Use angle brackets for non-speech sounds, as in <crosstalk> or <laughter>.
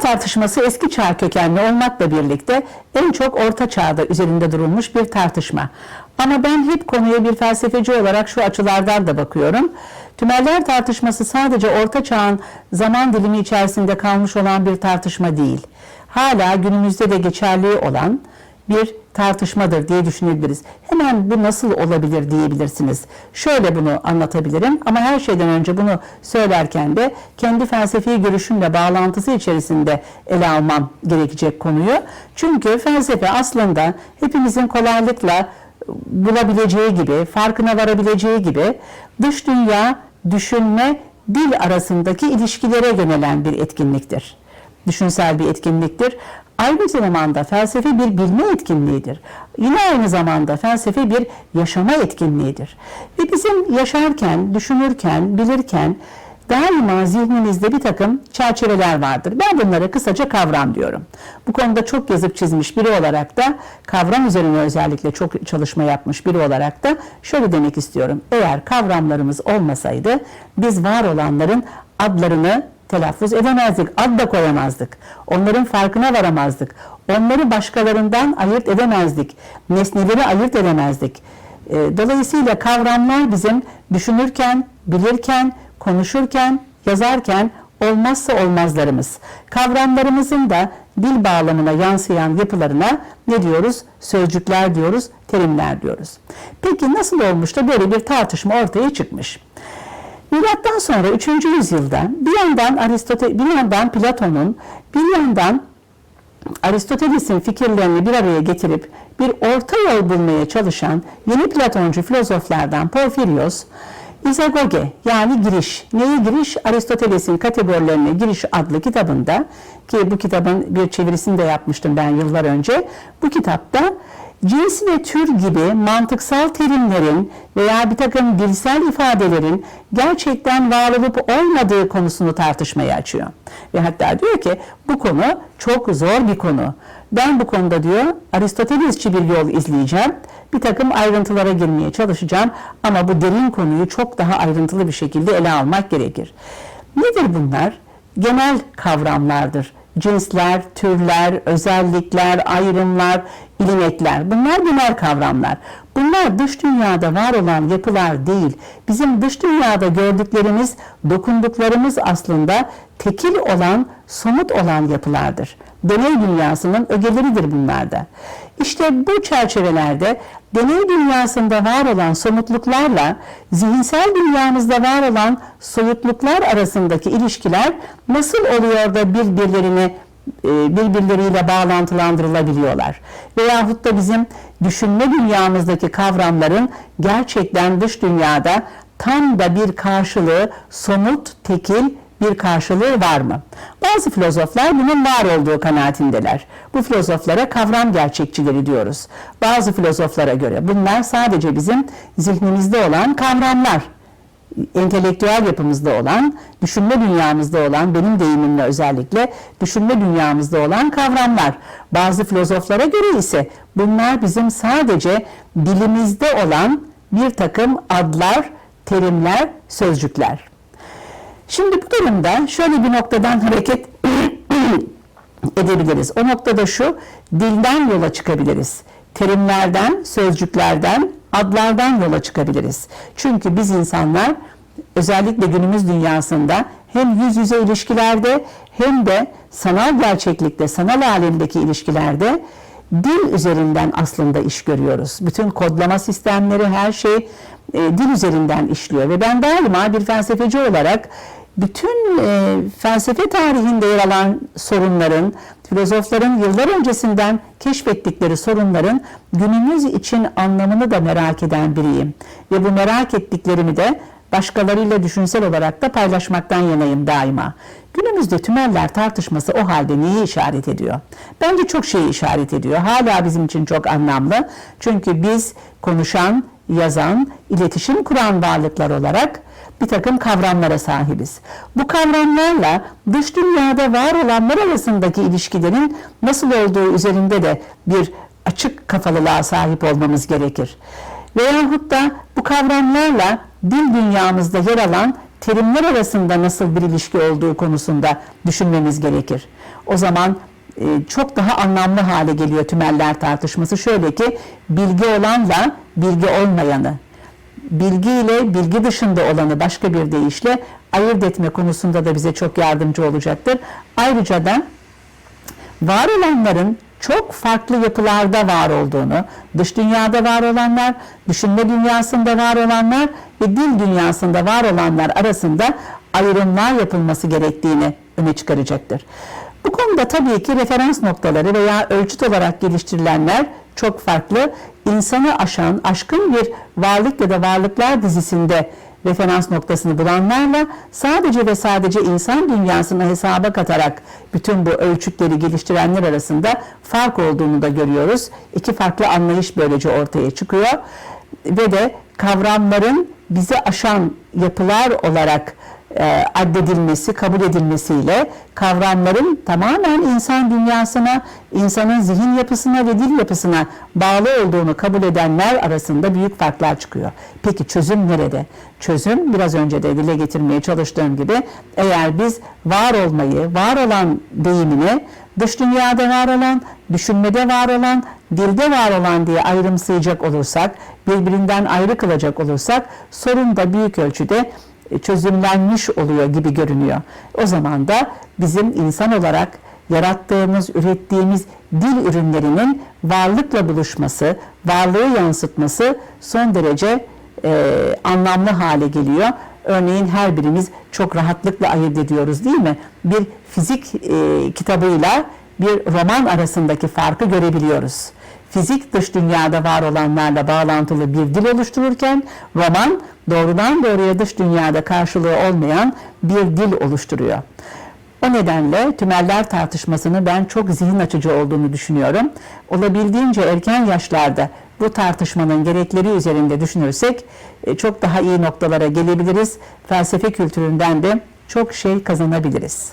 tartışması eski çağ kökenli olmakla birlikte en çok orta çağda üzerinde durulmuş bir tartışma. Ama ben hep konuya bir felsefeci olarak şu açılardan da bakıyorum. Tümeller tartışması sadece orta çağın zaman dilimi içerisinde kalmış olan bir tartışma değil. Hala günümüzde de geçerli olan bir tartışmadır diye düşünebiliriz. Hemen bu nasıl olabilir diyebilirsiniz. Şöyle bunu anlatabilirim ama her şeyden önce bunu söylerken de kendi felsefi görüşümle bağlantısı içerisinde ele almam gerekecek konuyu. Çünkü felsefe aslında hepimizin kolaylıkla bulabileceği gibi, farkına varabileceği gibi dış dünya, düşünme, dil arasındaki ilişkilere yönelen bir etkinliktir. Düşünsel bir etkinliktir. Aynı zamanda felsefe bir bilme etkinliğidir. Yine aynı zamanda felsefe bir yaşama etkinliğidir. Ve bizim yaşarken, düşünürken, bilirken daima zihnimizde bir takım çerçeveler vardır. Ben bunlara kısaca kavram diyorum. Bu konuda çok yazıp çizmiş biri olarak da kavram üzerine özellikle çok çalışma yapmış biri olarak da şöyle demek istiyorum. Eğer kavramlarımız olmasaydı biz var olanların adlarını telaffuz edemezdik, ad da koyamazdık. Onların farkına varamazdık. Onları başkalarından ayırt edemezdik. Nesneleri ayırt edemezdik. E, Dolayısıyla kavramlar bizim düşünürken, bilirken, konuşurken, yazarken olmazsa olmazlarımız. Kavramlarımızın da dil bağlamına yansıyan yapılarına ne diyoruz? Sözcükler diyoruz, terimler diyoruz. Peki nasıl olmuş da böyle bir tartışma ortaya çıkmış? Milattan sonra 3. yüzyılda bir yandan Aristoteles, bir yandan Platon'un, bir yandan Aristoteles'in fikirlerini bir araya getirip bir orta yol bulmaya çalışan yeni Platoncu filozoflardan Porfirios, İzagoge yani giriş. Neye giriş? Aristoteles'in kategorilerine giriş adlı kitabında ki bu kitabın bir çevirisini de yapmıştım ben yıllar önce. Bu kitapta cins ve tür gibi mantıksal terimlerin veya bir takım dilsel ifadelerin gerçekten var olup olmadığı konusunu tartışmaya açıyor. Ve hatta diyor ki bu konu çok zor bir konu. Ben bu konuda diyor Aristotelesçi bir yol izleyeceğim. Bir takım ayrıntılara girmeye çalışacağım ama bu derin konuyu çok daha ayrıntılı bir şekilde ele almak gerekir. Nedir bunlar? Genel kavramlardır cinsler, türler, özellikler, ayrımlar, ilimekler. Bunlar genel kavramlar. Bunlar dış dünyada var olan yapılar değil. Bizim dış dünyada gördüklerimiz, dokunduklarımız aslında tekil olan, somut olan yapılardır. Deney dünyasının ögeleridir bunlar da. İşte bu çerçevelerde deney dünyasında var olan somutluklarla zihinsel dünyamızda var olan soyutluklar arasındaki ilişkiler nasıl oluyor da birbirlerini birbirleriyle bağlantılandırılabiliyorlar. Veyahut da bizim düşünme dünyamızdaki kavramların gerçekten dış dünyada tam da bir karşılığı somut, tekil bir karşılığı var mı? Bazı filozoflar bunun var olduğu kanaatindeler. Bu filozoflara kavram gerçekçileri diyoruz. Bazı filozoflara göre bunlar sadece bizim zihnimizde olan kavramlar. Entelektüel yapımızda olan, düşünme dünyamızda olan, benim deyimimle özellikle düşünme dünyamızda olan kavramlar. Bazı filozoflara göre ise bunlar bizim sadece dilimizde olan bir takım adlar, terimler, sözcükler. Şimdi bu durumda şöyle bir noktadan hareket <clears throat> edebiliriz. O noktada şu, dilden yola çıkabiliriz. Terimlerden, sözcüklerden, adlardan yola çıkabiliriz. Çünkü biz insanlar özellikle günümüz dünyasında hem yüz yüze ilişkilerde hem de sanal gerçeklikte, sanal alemdeki ilişkilerde dil üzerinden aslında iş görüyoruz. Bütün kodlama sistemleri, her şey e, dil üzerinden işliyor ve ben daima bir felsefeci olarak bütün e, felsefe tarihinde yer alan sorunların, filozofların yıllar öncesinden keşfettikleri sorunların günümüz için anlamını da merak eden biriyim. Ve bu merak ettiklerimi de başkalarıyla düşünsel olarak da paylaşmaktan yanayım daima. Günümüzde tümeller tartışması o halde neyi işaret ediyor? Bence çok şeyi işaret ediyor. Hala bizim için çok anlamlı. Çünkü biz konuşan, yazan, iletişim kuran varlıklar olarak bir takım kavramlara sahibiz. Bu kavramlarla dış dünyada var olanlar arasındaki ilişkilerin nasıl olduğu üzerinde de bir açık kafalılığa sahip olmamız gerekir. Veyahut da bu kavramlarla dil dünyamızda yer alan terimler arasında nasıl bir ilişki olduğu konusunda düşünmemiz gerekir. O zaman e, çok daha anlamlı hale geliyor tümeller tartışması. Şöyle ki bilgi olanla bilgi olmayanı, bilgi ile bilgi dışında olanı başka bir deyişle ayırt etme konusunda da bize çok yardımcı olacaktır. Ayrıca da var olanların çok farklı yapılarda var olduğunu, dış dünyada var olanlar, düşünme dünyasında var olanlar ve dil dünyasında var olanlar arasında ayrımlar yapılması gerektiğini öne çıkaracaktır. Bu konuda tabii ki referans noktaları veya ölçüt olarak geliştirilenler çok farklı. İnsanı aşan, aşkın bir varlık ya da varlıklar dizisinde referans noktasını bulanlarla sadece ve sadece insan dünyasını hesaba katarak bütün bu ölçütleri geliştirenler arasında fark olduğunu da görüyoruz. İki farklı anlayış böylece ortaya çıkıyor ve de kavramların bizi aşan yapılar olarak e, addedilmesi, kabul edilmesiyle kavramların tamamen insan dünyasına, insanın zihin yapısına ve dil yapısına bağlı olduğunu kabul edenler arasında büyük farklar çıkıyor. Peki çözüm nerede? Çözüm biraz önce de dile getirmeye çalıştığım gibi eğer biz var olmayı, var olan deyimini dış dünyada var olan, düşünmede var olan, dilde var olan diye ayrımsayacak olursak, birbirinden ayrı kılacak olursak sorun da büyük ölçüde çözümlenmiş oluyor gibi görünüyor. O zaman da bizim insan olarak yarattığımız, ürettiğimiz dil ürünlerinin varlıkla buluşması, varlığı yansıtması son derece e, anlamlı hale geliyor. Örneğin her birimiz çok rahatlıkla ayırt ediyoruz değil mi? Bir fizik e, kitabıyla bir roman arasındaki farkı görebiliyoruz. Fizik dış dünyada var olanlarla bağlantılı bir dil oluştururken roman doğrudan doğruya dış dünyada karşılığı olmayan bir dil oluşturuyor. O nedenle tümeller tartışmasını ben çok zihin açıcı olduğunu düşünüyorum. Olabildiğince erken yaşlarda bu tartışmanın gerekleri üzerinde düşünürsek e, çok daha iyi noktalara gelebiliriz. Felsefe kültüründen de çok şey kazanabiliriz.